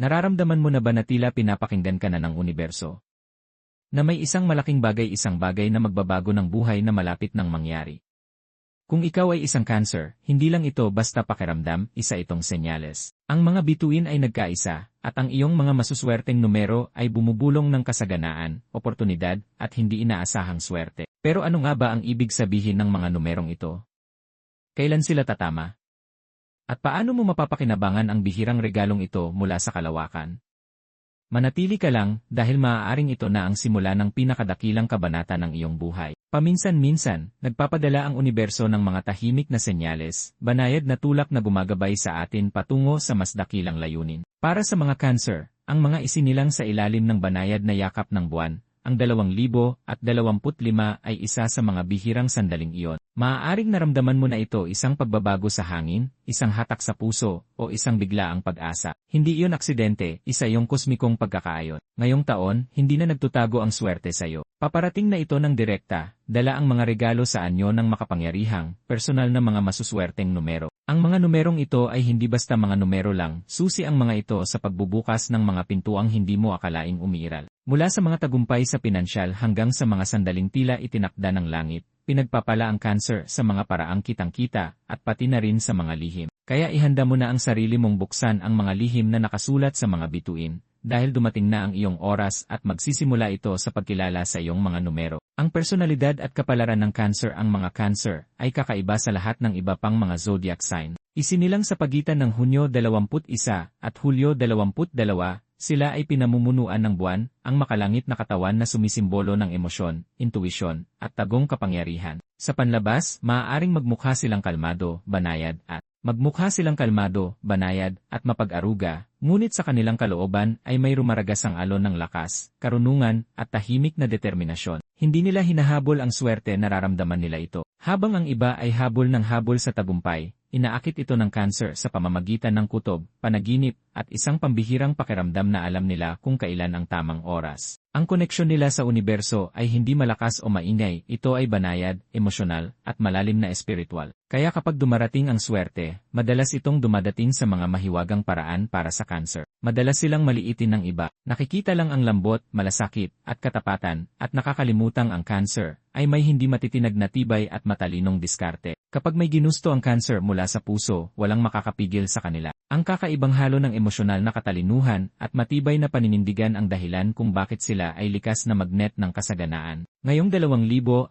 Nararamdaman mo na ba na tila pinapakinggan ka na ng universo? Na may isang malaking bagay isang bagay na magbabago ng buhay na malapit ng mangyari. Kung ikaw ay isang cancer, hindi lang ito basta pakiramdam, isa itong senyales. Ang mga bituin ay nagkaisa, at ang iyong mga masuswerteng numero ay bumubulong ng kasaganaan, oportunidad, at hindi inaasahang swerte. Pero ano nga ba ang ibig sabihin ng mga numerong ito? Kailan sila tatama? At paano mo mapapakinabangan ang bihirang regalong ito mula sa kalawakan? Manatili ka lang dahil maaaring ito na ang simula ng pinakadakilang kabanata ng iyong buhay. Paminsan-minsan, nagpapadala ang universo ng mga tahimik na senyales, banayad na tulak na gumagabay sa atin patungo sa mas dakilang layunin. Para sa mga cancer, ang mga isinilang sa ilalim ng banayad na yakap ng buwan, ang 2025 ay isa sa mga bihirang sandaling iyon. Maaaring naramdaman mo na ito isang pagbabago sa hangin, isang hatak sa puso, o isang biglaang pag-asa. Hindi iyon aksidente, isa yung kosmikong pagkakaayon. Ngayong taon, hindi na nagtutago ang swerte sa iyo. Paparating na ito ng direkta, dala ang mga regalo sa anyo ng makapangyarihang, personal na mga masuswerteng numero. Ang mga numerong ito ay hindi basta mga numero lang, susi ang mga ito sa pagbubukas ng mga pintuang hindi mo akalaing umiiral. Mula sa mga tagumpay sa pinansyal hanggang sa mga sandaling tila itinakda ng langit, pinagpapala ang cancer sa mga paraang kitang-kita at pati na rin sa mga lihim. Kaya ihanda mo na ang sarili mong buksan ang mga lihim na nakasulat sa mga bituin, dahil dumating na ang iyong oras at magsisimula ito sa pagkilala sa iyong mga numero. Ang personalidad at kapalaran ng cancer ang mga cancer ay kakaiba sa lahat ng iba pang mga zodiac sign. Isinilang sa pagitan ng Hunyo 21 at Hulyo 22, sila ay pinamumunuan ng buwan, ang makalangit na katawan na sumisimbolo ng emosyon, intuisyon, at tagong kapangyarihan. Sa panlabas, maaaring magmukha silang kalmado, banayad, at magmukha silang kalmado, banayad, at mapag-aruga, ngunit sa kanilang kalooban ay may rumaragas ang alon ng lakas, karunungan, at tahimik na determinasyon. Hindi nila hinahabol ang swerte nararamdaman nila ito. Habang ang iba ay habol ng habol sa tagumpay, Inaakit ito ng cancer sa pamamagitan ng kutob, panaginip, at isang pambihirang pakiramdam na alam nila kung kailan ang tamang oras. Ang koneksyon nila sa universo ay hindi malakas o maingay, ito ay banayad, emosyonal, at malalim na espiritual. Kaya kapag dumarating ang swerte, madalas itong dumadating sa mga mahiwagang paraan para sa cancer. Madalas silang maliitin ng iba, nakikita lang ang lambot, malasakit, at katapatan, at nakakalimutang ang cancer, ay may hindi matitinag na tibay at matalinong diskarte. Kapag may ginusto ang cancer mula sa puso, walang makakapigil sa kanila. Ang kakaibang halo ng emosyonal na katalinuhan at matibay na paninindigan ang dahilan kung bakit sila ay likas na magnet ng kasaganaan. Ngayong 2025,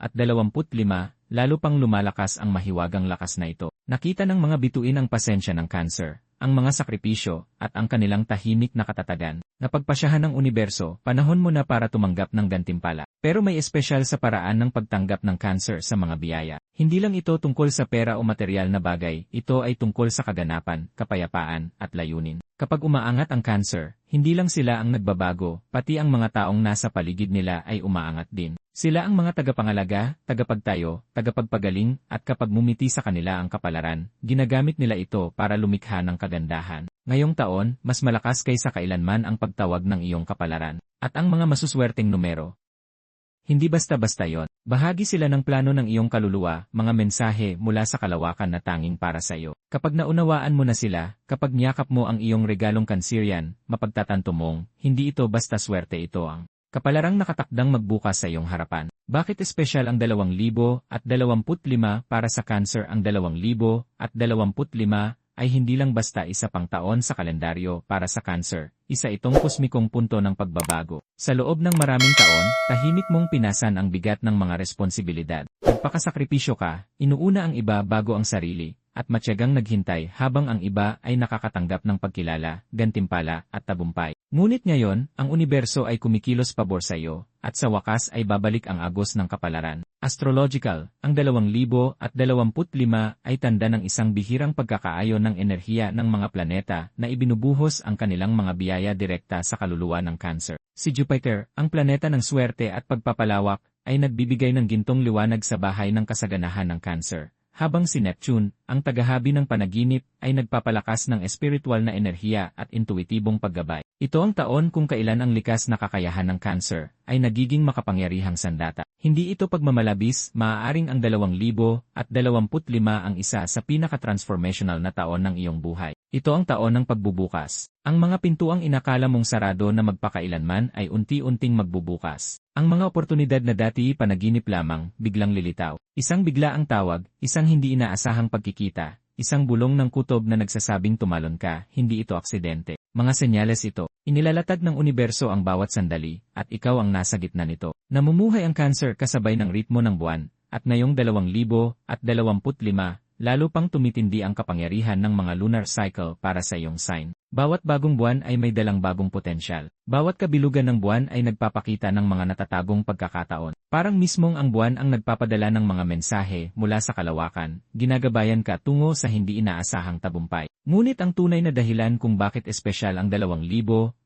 lalo pang lumalakas ang mahiwagang lakas na ito. Nakita ng mga bituin ang pasensya ng cancer, ang mga sakripisyo, at ang kanilang tahimik na katatagan. Napagpasyahan ng universo, panahon mo na para tumanggap ng gantimpala. Pero may espesyal sa paraan ng pagtanggap ng cancer sa mga biyaya. Hindi lang ito tungkol sa pera o material na bagay, ito ay tungkol sa kaganapan, kapayapaan, at layunin. Kapag umaangat ang cancer, hindi lang sila ang nagbabago, pati ang mga taong nasa paligid nila ay umaangat din. Sila ang mga tagapangalaga, tagapagtayo, tagapagpagaling, at kapag mumiti sa kanila ang kapalaran, ginagamit nila ito para lumikha ng kagandahan. Ngayong taon, mas malakas kaysa kailanman ang pagtawag ng iyong kapalaran. At ang mga masuswerteng numero, hindi basta-basta yon. Bahagi sila ng plano ng iyong kaluluwa, mga mensahe mula sa kalawakan na tanging para sa iyo. Kapag naunawaan mo na sila, kapag niyakap mo ang iyong regalong kansiryan, mapagtatanto mong, hindi ito basta swerte ito ang Kapalarang nakatakdang magbukas sa iyong harapan. Bakit espesyal ang 2025 para sa cancer ang 2025 ay hindi lang basta isa pang taon sa kalendaryo para sa cancer, isa itong kosmikong punto ng pagbabago. Sa loob ng maraming taon, tahimik mong pinasan ang bigat ng mga responsibilidad. Nagpakasakripisyo ka, inuuna ang iba bago ang sarili, at matyagang naghintay habang ang iba ay nakakatanggap ng pagkilala, gantimpala, at tabumpay. Ngunit ngayon, ang universo ay kumikilos pabor sa iyo, at sa wakas ay babalik ang agos ng kapalaran. Astrological, ang 2025 ay tanda ng isang bihirang pagkakaayon ng enerhiya ng mga planeta na ibinubuhos ang kanilang mga biyaya direkta sa kaluluwa ng Cancer. Si Jupiter, ang planeta ng swerte at pagpapalawak, ay nagbibigay ng gintong liwanag sa bahay ng kasaganahan ng Cancer habang si Neptune, ang tagahabi ng panaginip, ay nagpapalakas ng espiritual na enerhiya at intuitibong paggabay. Ito ang taon kung kailan ang likas na kakayahan ng cancer ay nagiging makapangyarihang sandata. Hindi ito pagmamalabis, maaaring ang 2025 ang isa sa pinaka-transformational na taon ng iyong buhay. Ito ang taon ng pagbubukas. Ang mga pintuang inakala mong sarado na magpakailanman ay unti-unting magbubukas. Ang mga oportunidad na dati panaginip lamang, biglang lilitaw. Isang bigla ang tawag, isang hindi inaasahang pagkikita, isang bulong ng kutob na nagsasabing tumalon ka, hindi ito aksidente. Mga senyales ito, inilalatag ng universo ang bawat sandali, at ikaw ang nasa gitna nito. Namumuhay ang cancer kasabay ng ritmo ng buwan, at ngayong 2025, lalo pang tumitindi ang kapangyarihan ng mga lunar cycle para sa iyong sign. Bawat bagong buwan ay may dalang bagong potensyal. Bawat kabilugan ng buwan ay nagpapakita ng mga natatagong pagkakataon. Parang mismong ang buwan ang nagpapadala ng mga mensahe mula sa kalawakan, ginagabayan ka tungo sa hindi inaasahang tabumpay. Ngunit ang tunay na dahilan kung bakit espesyal ang 2025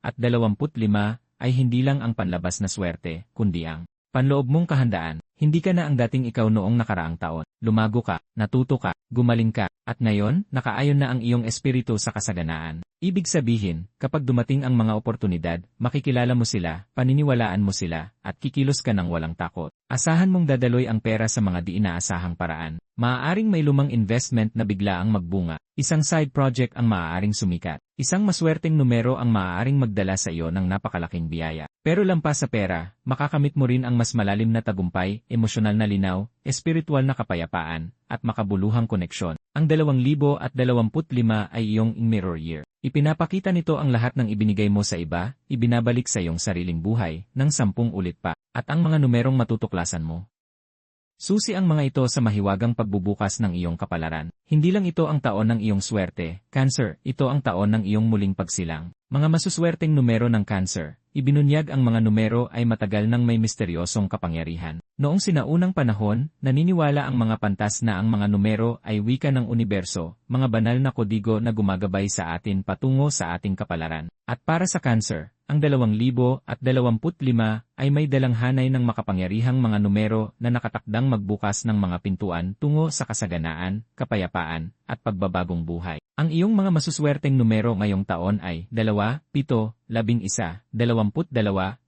ay hindi lang ang panlabas na swerte, kundi ang panloob mong kahandaan. Hindi ka na ang dating ikaw noong nakaraang taon. Lumago ka, natuto ka, gumaling ka, at ngayon, nakaayon na ang iyong espiritu sa kasaganaan. Ibig sabihin, kapag dumating ang mga oportunidad, makikilala mo sila, paniniwalaan mo sila, at kikilos ka ng walang takot. Asahan mong dadaloy ang pera sa mga di inaasahang paraan. Maaaring may lumang investment na bigla ang magbunga. Isang side project ang maaaring sumikat. Isang maswerteng numero ang maaaring magdala sa iyo ng napakalaking biyaya. Pero lampas sa pera, makakamit mo rin ang mas malalim na tagumpay, emosyonal na linaw, espiritual na kapayapaan, at makabuluhang koneksyon. Ang 2025 ay iyong mirror year. Ipinapakita nito ang lahat ng ibinigay mo sa iba, ibinabalik sa iyong sariling buhay, ng sampung ulit pa, at ang mga numerong matutuklasan mo. Susi ang mga ito sa mahiwagang pagbubukas ng iyong kapalaran. Hindi lang ito ang taon ng iyong swerte, Cancer, ito ang taon ng iyong muling pagsilang. Mga masuswerteng numero ng Cancer, ibinunyag ang mga numero ay matagal nang may misteryosong kapangyarihan. Noong sinaunang panahon, naniniwala ang mga pantas na ang mga numero ay wika ng universo, mga banal na kodigo na gumagabay sa atin patungo sa ating kapalaran. At para sa Cancer, ang 2025 ay may dalang hanay ng makapangyarihang mga numero na nakatakdang magbukas ng mga pintuan tungo sa kasaganaan, kapayapaan, at pagbabagong buhay. Ang iyong mga masuswerteng numero ngayong taon ay 2, 7, 11, 22,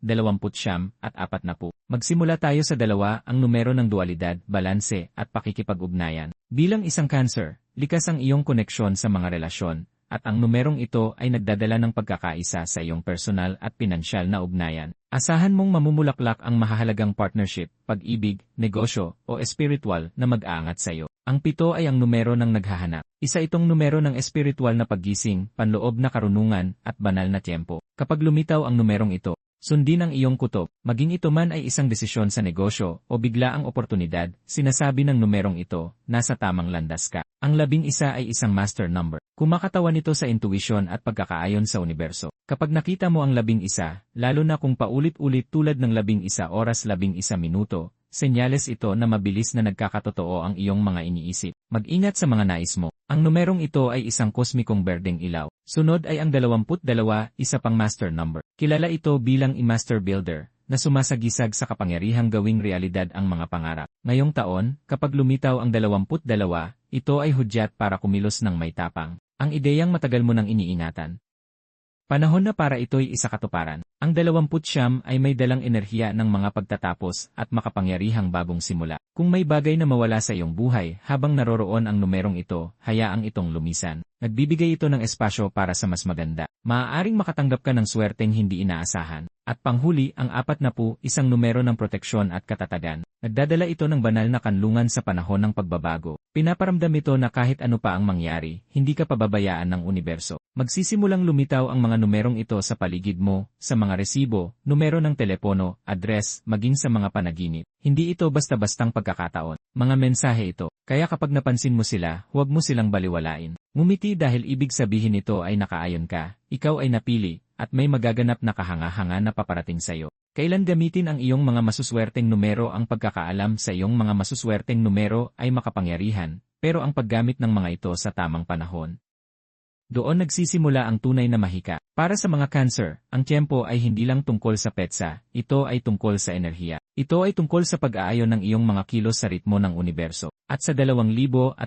20, at 40. Magsimula tayo sa dalawa ang numero ng dualidad, balanse, at pakikipag-ugnayan. Bilang isang cancer, likas ang iyong koneksyon sa mga relasyon, at ang numerong ito ay nagdadala ng pagkakaisa sa iyong personal at pinansyal na ugnayan. Asahan mong mamumulaklak ang mahahalagang partnership, pag-ibig, negosyo, o espiritual na mag-aangat sa iyo. Ang pito ay ang numero ng naghahanap. Isa itong numero ng espiritual na paggising, panloob na karunungan, at banal na tiyempo. Kapag lumitaw ang numerong ito, sundin ang iyong kutob, maging ito man ay isang desisyon sa negosyo o bigla ang oportunidad, sinasabi ng numerong ito, nasa tamang landas ka. Ang labing isa ay isang master number. Kumakatawan nito sa intuition at pagkakaayon sa universo. Kapag nakita mo ang labing isa, lalo na kung paulit-ulit tulad ng labing isa oras labing isa minuto, Senyales ito na mabilis na nagkakatotoo ang iyong mga iniisip. Mag-ingat sa mga nais mo. Ang numerong ito ay isang kosmikong berdeng ilaw. Sunod ay ang 22, isa pang master number. Kilala ito bilang i-master builder, na sumasagisag sa kapangyarihang gawing realidad ang mga pangarap. Ngayong taon, kapag lumitaw ang 22, ito ay hudyat para kumilos ng may tapang. Ang ideyang matagal mo nang iniingatan. Panahon na para ito'y isakatuparan. Ang dalawamput siyam ay may dalang enerhiya ng mga pagtatapos at makapangyarihang bagong simula. Kung may bagay na mawala sa iyong buhay habang naroroon ang numerong ito, hayaang itong lumisan. Nagbibigay ito ng espasyo para sa mas maganda. Maaaring makatanggap ka ng swerteng hindi inaasahan. At panghuli, ang apat na po, isang numero ng proteksyon at katatagan. Nagdadala ito ng banal na kanlungan sa panahon ng pagbabago. Pinaparamdam ito na kahit ano pa ang mangyari, hindi ka pababayaan ng universo. Magsisimulang lumitaw ang mga numerong ito sa paligid mo, sa mga resibo, numero ng telepono, address, maging sa mga panaginip. Hindi ito basta-bastang pagkakataon. Mga mensahe ito. Kaya kapag napansin mo sila, huwag mo silang baliwalain. Ngumiti dahil ibig sabihin nito ay nakaayon ka, ikaw ay napili, at may magaganap na kahanga-hanga na paparating sa iyo. Kailan gamitin ang iyong mga masuswerteng numero ang pagkakaalam sa iyong mga masuswerteng numero ay makapangyarihan, pero ang paggamit ng mga ito sa tamang panahon. Doon nagsisimula ang tunay na mahika. Para sa mga cancer, ang tiyempo ay hindi lang tungkol sa petsa, ito ay tungkol sa enerhiya. Ito ay tungkol sa pag-aayon ng iyong mga kilos sa ritmo ng universo. At sa 2025,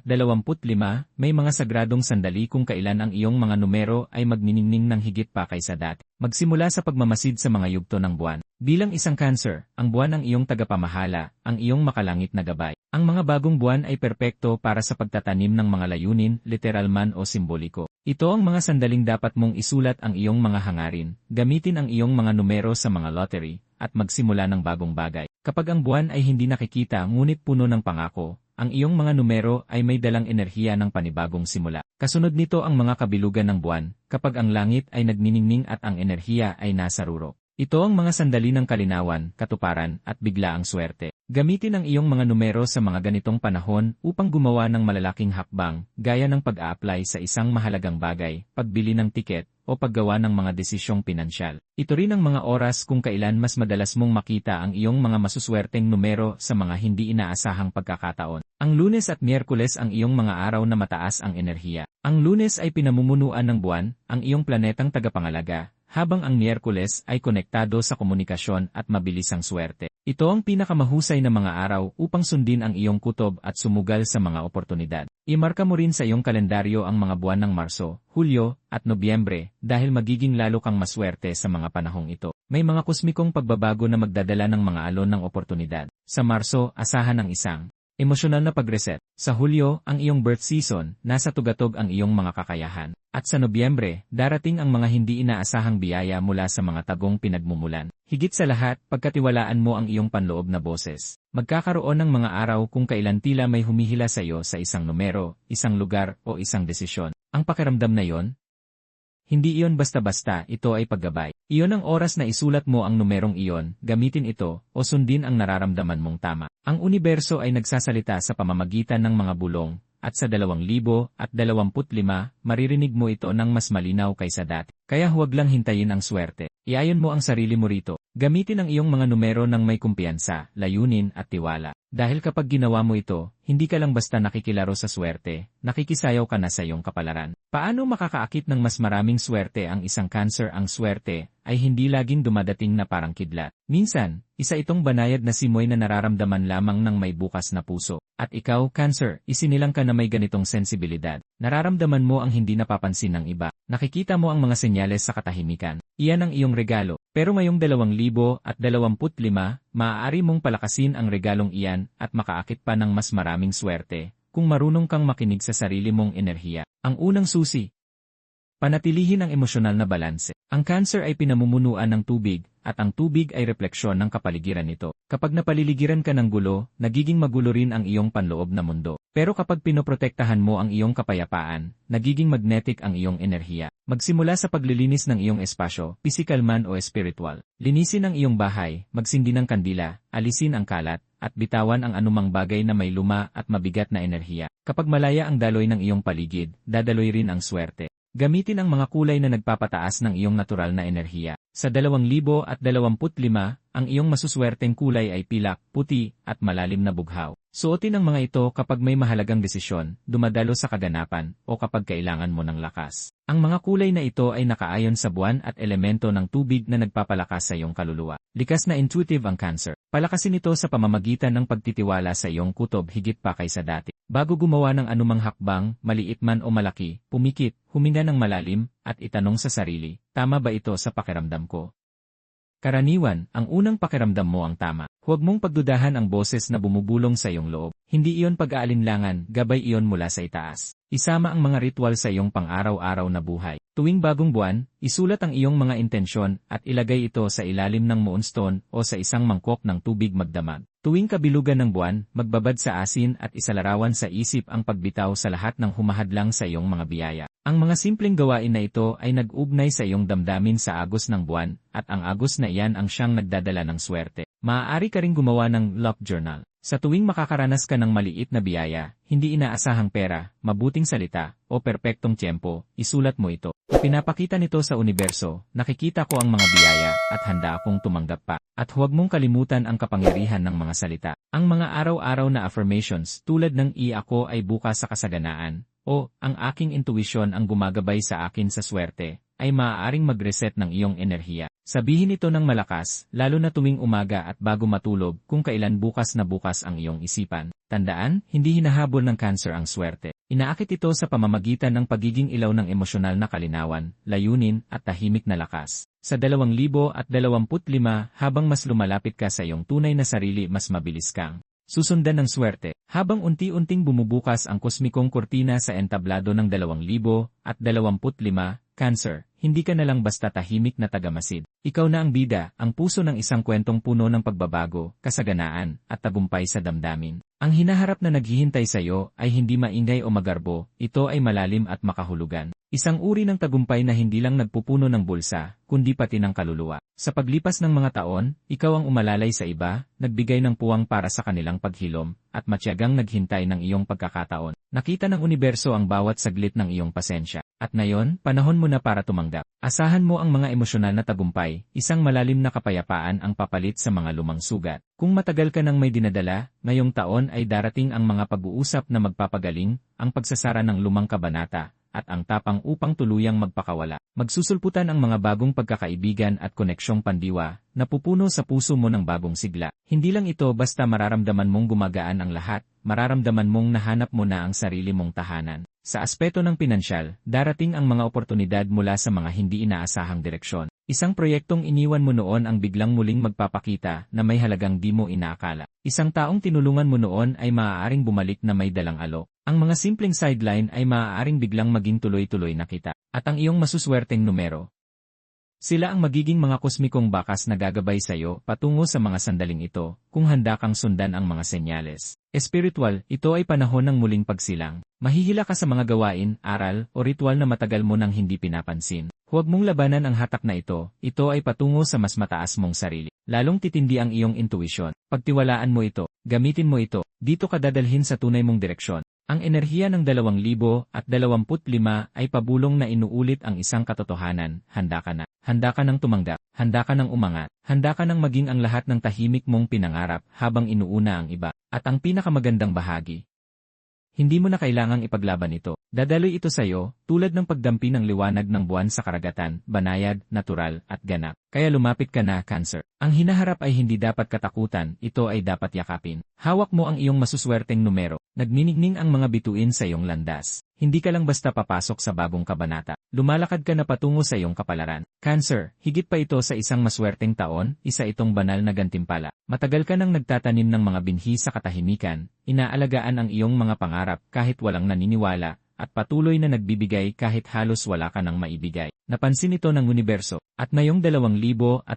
may mga sagradong sandali kung kailan ang iyong mga numero ay magniningning ng higit pa kaysa dati. Magsimula sa pagmamasid sa mga yugto ng buwan. Bilang isang cancer, ang buwan ang iyong tagapamahala, ang iyong makalangit na gabay. Ang mga bagong buwan ay perpekto para sa pagtatanim ng mga layunin, literal man o simboliko. Ito ang mga sandaling dapat mong isulat ang iyong mga hangarin, gamitin ang iyong mga numero sa mga lottery, at magsimula ng bagong bagay. Kapag ang buwan ay hindi nakikita ngunit puno ng pangako, ang iyong mga numero ay may dalang enerhiya ng panibagong simula. Kasunod nito ang mga kabilugan ng buwan, kapag ang langit ay nagniningning at ang enerhiya ay nasa ruro. Ito ang mga sandali ng kalinawan, katuparan, at bigla ang swerte. Gamitin ang iyong mga numero sa mga ganitong panahon upang gumawa ng malalaking hakbang, gaya ng pag-a-apply sa isang mahalagang bagay, pagbili ng tiket, o paggawa ng mga desisyong pinansyal. Ito rin ang mga oras kung kailan mas madalas mong makita ang iyong mga masuswerteng numero sa mga hindi inaasahang pagkakataon. Ang lunes at miyerkules ang iyong mga araw na mataas ang enerhiya. Ang lunes ay pinamumunuan ng buwan, ang iyong planetang tagapangalaga, habang ang Miyerkules ay konektado sa komunikasyon at mabilis ang swerte. Ito ang pinakamahusay na mga araw upang sundin ang iyong kutob at sumugal sa mga oportunidad. Imarka mo rin sa iyong kalendaryo ang mga buwan ng Marso, Hulyo, at Nobyembre dahil magiging lalo kang maswerte sa mga panahong ito. May mga kusmikong pagbabago na magdadala ng mga alon ng oportunidad. Sa Marso, asahan ang isang Emosyonal na pag-reset. Sa Hulyo, ang iyong birth season, nasa tugatog ang iyong mga kakayahan. At sa Nobyembre, darating ang mga hindi inaasahang biyaya mula sa mga tagong pinagmumulan. Higit sa lahat, pagkatiwalaan mo ang iyong panloob na boses. Magkakaroon ng mga araw kung kailan tila may humihila sa iyo sa isang numero, isang lugar, o isang desisyon. Ang pakiramdam na yon, hindi iyon basta-basta, ito ay paggabay. Iyon ang oras na isulat mo ang numerong iyon, gamitin ito, o sundin ang nararamdaman mong tama. Ang universo ay nagsasalita sa pamamagitan ng mga bulong, at sa 2025, maririnig mo ito ng mas malinaw kaysa dati. Kaya huwag lang hintayin ang swerte. Iayon mo ang sarili mo rito. Gamitin ang iyong mga numero ng may kumpiyansa, layunin at tiwala. Dahil kapag ginawa mo ito, hindi ka lang basta nakikilaro sa swerte, nakikisayaw ka na sa iyong kapalaran. Paano makakaakit ng mas maraming swerte ang isang cancer ang swerte ay hindi laging dumadating na parang kidlat. Minsan, isa itong banayad na simoy na nararamdaman lamang ng may bukas na puso. At ikaw, cancer, isinilang ka na may ganitong sensibilidad. Nararamdaman mo ang hindi napapansin ng iba. Nakikita mo ang mga senyales sa katahimikan. Iyan ang iyong regalo. Pero ngayong 2025, maaari mong palakasin ang regalong iyan at makaakit pa ng mas maraming swerte kung marunong kang makinig sa sarili mong enerhiya. Ang unang susi, Panatilihin ang emosyonal na balanse. Ang cancer ay pinamumunuan ng tubig, at ang tubig ay refleksyon ng kapaligiran nito. Kapag napaliligiran ka ng gulo, nagiging magulo rin ang iyong panloob na mundo. Pero kapag pinoprotektahan mo ang iyong kapayapaan, nagiging magnetic ang iyong enerhiya. Magsimula sa paglilinis ng iyong espasyo, physical man o spiritual. Linisin ang iyong bahay, magsindi ng kandila, alisin ang kalat, at bitawan ang anumang bagay na may luma at mabigat na enerhiya. Kapag malaya ang daloy ng iyong paligid, dadaloy rin ang swerte. Gamitin ang mga kulay na nagpapataas ng iyong natural na enerhiya. Sa 2025, ang iyong masuswerteng kulay ay pilak, puti, at malalim na bughaw. Suotin ang mga ito kapag may mahalagang desisyon, dumadalo sa kaganapan, o kapag kailangan mo ng lakas. Ang mga kulay na ito ay nakaayon sa buwan at elemento ng tubig na nagpapalakas sa iyong kaluluwa. Likas na intuitive ang cancer. Palakasin ito sa pamamagitan ng pagtitiwala sa iyong kutob higit pa kaysa dati. Bago gumawa ng anumang hakbang, maliit man o malaki, pumikit, huminga ng malalim, at itanong sa sarili, tama ba ito sa pakiramdam ko? Karaniwan, ang unang pakiramdam mo ang tama. Huwag mong pagdudahan ang boses na bumubulong sa iyong loob. Hindi iyon pag-aalinlangan, gabay iyon mula sa itaas. Isama ang mga ritual sa iyong pang-araw-araw na buhay. Tuwing bagong buwan, isulat ang iyong mga intensyon at ilagay ito sa ilalim ng moonstone o sa isang mangkok ng tubig magdamag. Tuwing kabilugan ng buwan, magbabad sa asin at isalarawan sa isip ang pagbitaw sa lahat ng humahadlang sa iyong mga biyaya. Ang mga simpleng gawain na ito ay nag-ugnay sa iyong damdamin sa agos ng buwan, at ang agos na iyan ang siyang nagdadala ng swerte. Maaari ka ring gumawa ng luck journal. Sa tuwing makakaranas ka ng maliit na biyaya, hindi inaasahang pera, mabuting salita, o perpektong tiyempo, isulat mo ito. Pinapakita nito sa universo, nakikita ko ang mga biyaya, at handa akong tumanggap pa. At huwag mong kalimutan ang kapangyarihan ng mga salita. Ang mga araw-araw na affirmations tulad ng i ako ay bukas sa kasaganaan, o ang aking intuition ang gumagabay sa akin sa swerte, ay maaaring mag-reset ng iyong enerhiya. Sabihin ito ng malakas, lalo na tuwing umaga at bago matulog kung kailan bukas na bukas ang iyong isipan. Tandaan, hindi hinahabol ng cancer ang swerte. Inaakit ito sa pamamagitan ng pagiging ilaw ng emosyonal na kalinawan, layunin at tahimik na lakas. Sa 2025, habang mas lumalapit ka sa iyong tunay na sarili mas mabilis kang susundan ng swerte. Habang unti-unting bumubukas ang kosmikong kurtina sa entablado ng 2025, Cancer, hindi ka na lang basta tahimik na tagamasid. Ikaw na ang bida, ang puso ng isang kwentong puno ng pagbabago, kasaganaan, at tagumpay sa damdamin. Ang hinaharap na naghihintay sa iyo ay hindi maingay o magarbo, ito ay malalim at makahulugan. Isang uri ng tagumpay na hindi lang nagpupuno ng bulsa, kundi pati ng kaluluwa. Sa paglipas ng mga taon, ikaw ang umalalay sa iba, nagbigay ng puwang para sa kanilang paghilom, at matyagang naghintay ng iyong pagkakataon. Nakita ng universo ang bawat saglit ng iyong pasensya. At ngayon, panahon mo na para tumanggap. Asahan mo ang mga emosyonal na tagumpay, isang malalim na kapayapaan ang papalit sa mga lumang sugat. Kung matagal ka nang may dinadala, ngayong taon ay darating ang mga pag-uusap na magpapagaling, ang pagsasara ng lumang kabanata, at ang tapang upang tuluyang magpakawala. Magsusulputan ang mga bagong pagkakaibigan at koneksyong pandiwa, na pupuno sa puso mo ng bagong sigla. Hindi lang ito basta mararamdaman mong gumagaan ang lahat, mararamdaman mong nahanap mo na ang sarili mong tahanan. Sa aspeto ng pinansyal, darating ang mga oportunidad mula sa mga hindi inaasahang direksyon. Isang proyektong iniwan mo noon ang biglang muling magpapakita na may halagang di mo inaakala. Isang taong tinulungan mo noon ay maaaring bumalik na may dalang alok. Ang mga simpleng sideline ay maaaring biglang maging tuloy-tuloy na kita. At ang iyong masuswerteng numero, sila ang magiging mga kosmikong bakas na gagabay sa iyo patungo sa mga sandaling ito, kung handa kang sundan ang mga senyales. Espiritual, ito ay panahon ng muling pagsilang. Mahihila ka sa mga gawain, aral, o ritual na matagal mo nang hindi pinapansin. Huwag mong labanan ang hatak na ito, ito ay patungo sa mas mataas mong sarili. Lalong titindi ang iyong intuisyon. Pagtiwalaan mo ito, gamitin mo ito, dito ka dadalhin sa tunay mong direksyon. Ang enerhiya ng 2025 ay pabulong na inuulit ang isang katotohanan, handa ka na. Handa ka nang tumanggap, handa ka nang umangat, handa ka nang maging ang lahat ng tahimik mong pinangarap habang inuuna ang iba. At ang pinakamagandang bahagi, hindi mo na kailangang ipaglaban ito. Dadaloy ito sa iyo, tulad ng pagdampi ng liwanag ng buwan sa karagatan, banayad, natural, at ganap. Kaya lumapit ka na, Cancer. Ang hinaharap ay hindi dapat katakutan, ito ay dapat yakapin. Hawak mo ang iyong masuswerteng numero. Nagninigning ang mga bituin sa iyong landas. Hindi ka lang basta papasok sa bagong kabanata. Lumalakad ka na patungo sa iyong kapalaran. Cancer, higit pa ito sa isang maswerteng taon, isa itong banal na gantimpala. Matagal ka nang nagtatanim ng mga binhi sa katahimikan, inaalagaan ang iyong mga pangarap kahit walang naniniwala, at patuloy na nagbibigay kahit halos wala ka nang maibigay. Napansin ito ng universo, at ngayong 2025,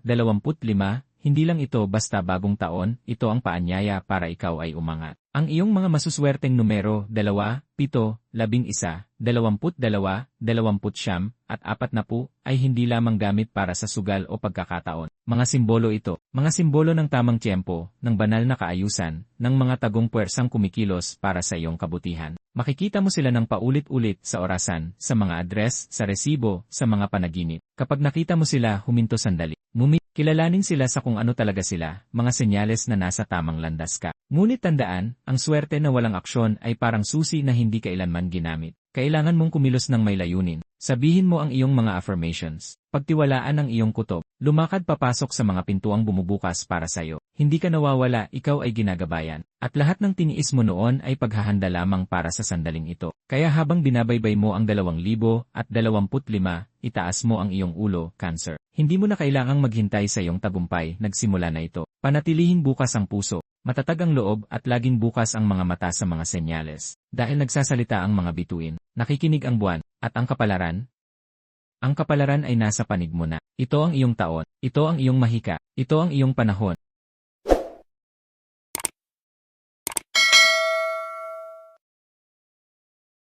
hindi lang ito basta bagong taon, ito ang paanyaya para ikaw ay umangat. Ang iyong mga masuswerteng numero, 2, 7, 11, 22, 20 at 40 ay hindi lamang gamit para sa sugal o pagkakataon. Mga simbolo ito, mga simbolo ng tamang tiyempo, ng banal na kaayusan, ng mga tagong puwersang kumikilos para sa iyong kabutihan. Makikita mo sila ng paulit-ulit sa orasan, sa mga address, sa resibo, sa mga panaginip. Kapag nakita mo sila, huminto sandali. Mumi Kilalanin sila sa kung ano talaga sila, mga senyales na nasa tamang landas ka. Ngunit tandaan, ang swerte na walang aksyon ay parang susi na hindi kailanman ginamit. Kailangan mong kumilos ng may layunin. Sabihin mo ang iyong mga affirmations. Pagtiwalaan ang iyong kutob. Lumakad papasok sa mga pintuang bumubukas para sa iyo. Hindi ka nawawala, ikaw ay ginagabayan. At lahat ng tiniis mo noon ay paghahanda lamang para sa sandaling ito. Kaya habang binabaybay mo ang 2025, itaas mo ang iyong ulo, Cancer. Hindi mo na kailangang maghintay sa iyong tagumpay, nagsimula na ito. Panatilihing bukas ang puso, matatag ang loob at laging bukas ang mga mata sa mga senyales. Dahil nagsasalita ang mga bituin, nakikinig ang buwan, at ang kapalaran, ang kapalaran ay nasa panig mo na. Ito ang iyong taon, ito ang iyong mahika, ito ang iyong panahon,